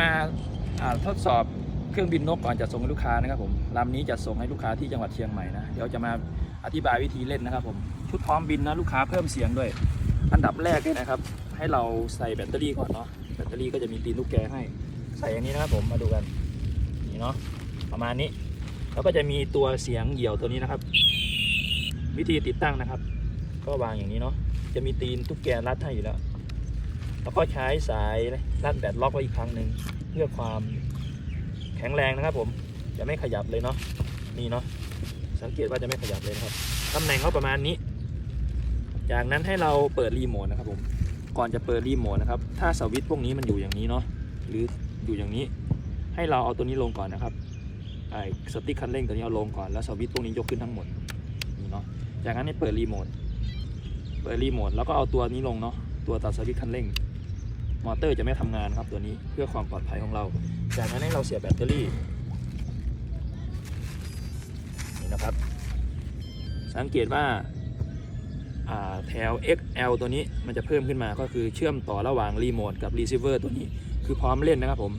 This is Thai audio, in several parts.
มาอ่าทดสอบเครื่องบินนกก่อนจะส่งให้ลูกค้านะครับผมลำนี้จะส่งให้ลูกค้าที่จังหวัดเชียงใหม่นะเดี๋ยวจะมาอธิบายวิธีเล่นนะครับผมชุดพร้อมบินนะลูกค้าเพิ่มเสียงด้วย อันดับแรกเนี่ยนะครับ ให้เราใส่แบตเตอรี่ก่อนเนาะแบตเตอรี่ก็จะมีตีนลูกแกให้ ใส่อย่างนี้นะครับผมมาดูกันนี่เนาะประมาณนี้ แล้วก็จะมีตัวเสียงเหี่ยวตัวนี้นะครับ วิธีติดตั้งนะครับ ก็วางอย่างนี้เนาะจะมีตีนตุ๊กแกรัดให้อยู่แล้ว แล้วก็ใช้สายรัดแบตล็อกไว้อีกครั้งหนึ่งเพื่อความแข็งแรงนะครับผมจะไม่ขยับเลยเนาะนี่เนาะสังเกตว่าจะไม่ขยับเลยนะครับตำแหน่งเขาประมาณนี้ จากนั้นให้เราเปิดรีโมทนะครับผมก่อนจะเปิดรีโมทนะครับถ้าสวิตช์พวกนี้มันอยู่อย่างนี้เนาะหรืออยู่อย่างนี้ ให้เราเอาตัวนี้ลงก่อนนะครับไอ้สติ๊กคันเร่งตัวนี้เอาลงก่อนแล้วสวิตช์พวกนี้ยกขึ้นทั้งหมดนี่เนาะจากนั้นให้เปิดรีโมทเปิดรีโมทแล้วก็เอาตัวนี้ลงเนาะตัวตัดสวิตช์คันเร่ง มอเตอร์จะไม่ทำงานครับตัวนี้เพื่อความปลอดภัยของเรา จากนั้นให้เราเสียบแบตเตอรี่นี่นะครับ สังเกตว่าแถว XL ตัวนี้มันจะเพิ่มขึ้นมาก็คือเชื่อมต่อระหว่างรีโมทกับรีเซิเวอร์ตัวนี้คือพร้อมเล่นนะครับผม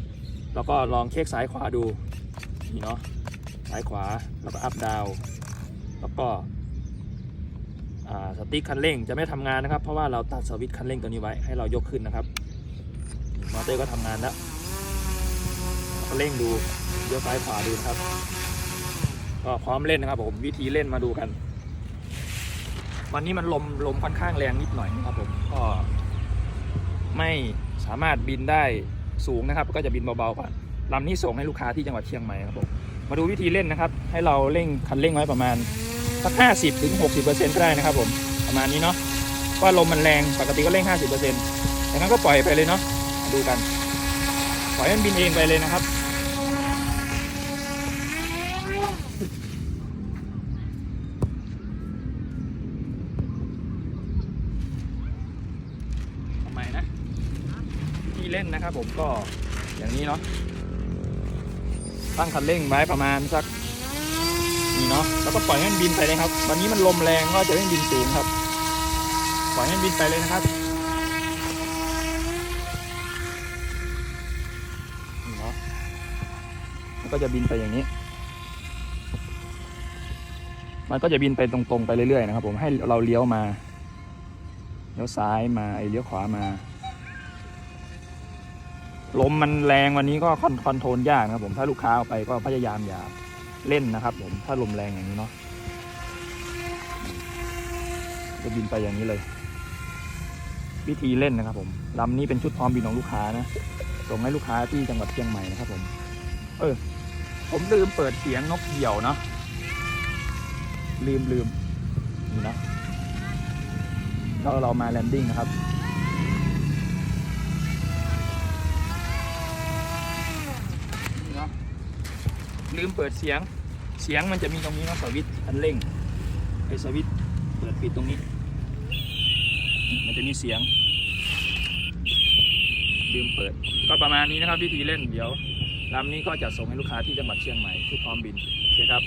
แล้วก็ลองเช็คซ้ายขวาดูนี่เนาะซ้ายขวาแล้วก็อัพดาวแล้วก็สติ๊กคันเร่งจะไม่ทำงานนะครับ เพราะว่าเราตัดสวิตช์คันเร่งตัวนี้ไว้ให้เรายกขึ้นนะครับ มอเตอร์ก็ทำงานแล้วเร่งดูเลี้ยวซ้ายขวาดูนะครับ ก็พร้อมเล่นนะครับ ผมวิธีเล่นมาดูกัน วันนี้มันลมลมค่อนข้างแรงนิดหน่อยนะครับผมก็ไม่สามารถบินได้สูงนะครับ ก็จะบินเบาๆก่อนลำนี้ส่งให้ลูกค้าที่จังหวัดเชียงใหม่ครับผมมาดูวิธีเล่นนะครับ ให้เราเร่งคันเร่งไว้ประมาณสักห้าสิบถึงหกสิบเปอร์เซ็นต์ก็ได้นะครับผมประมาณนี้เนาะว่าลมมันแรงปกติก็เร่งห้าสิบเปอร์เซ็นต์ดังนั้นก็ปล่อยไปเลยเนาะ ดูกันปล่อยให้มันบินเองไปเลยนะครับ ทำไมนะ ที่เล่นนะครับผมก็อย่างนี้เนาะ ตั้งคันเร่งไว้ประมาณสักนี่เนาะ แล้วก็ปล่อยให้มันบินไปเลยครับ วันนี้มันลมแรงก็จะไม่บินสูงครับ ปล่อยให้มันบินไปเลยนะครับ นี่เนาะมัน ก็จะบินไปอย่างนี้ มันก็จะบินไปตรงๆไปเรื่อยๆนะครับผมให้เราเลี้ยวมาเลี้ยวซ้ายมาไอเลี้ยวขวามาลมมันแรงวันนี้ก็คอนคอนโทรลยากนะครับผมถ้าลูกค้าเอาไปก็พยายามอย่าเล่นนะครับผมถ้าลมแรงอย่างนี้เนาะจะบินไปอย่างนี้เลย วิธีเล่นนะครับผมลำนี้เป็นชุดพร้อมบินของลูกค้านะส่งให้ลูกค้าที่จังหวัดเชียงใหม่นะครับผม เออ ผมลืมเปิดเสียงนกเหยี่ยวเนาะลืมลืมนี่เนาะแล้วเรามาแลนดิ้งนะครับนี่เนาะลืมเปิดเสียงเสียงมันจะมีตรงนี้เนาะสวิตอันเร่งไอ้สวิตเปิดปิดตรงนี้ มันจะมีเสียงลืมเปิด ก็ประมาณนี้นะครับวิธีเล่นเดี๋ยว ลำนี้ก็จะส่งให้ลูกค้าที่จังหวัดเชียงใหม่ที่พร้อมบินโอเคครับ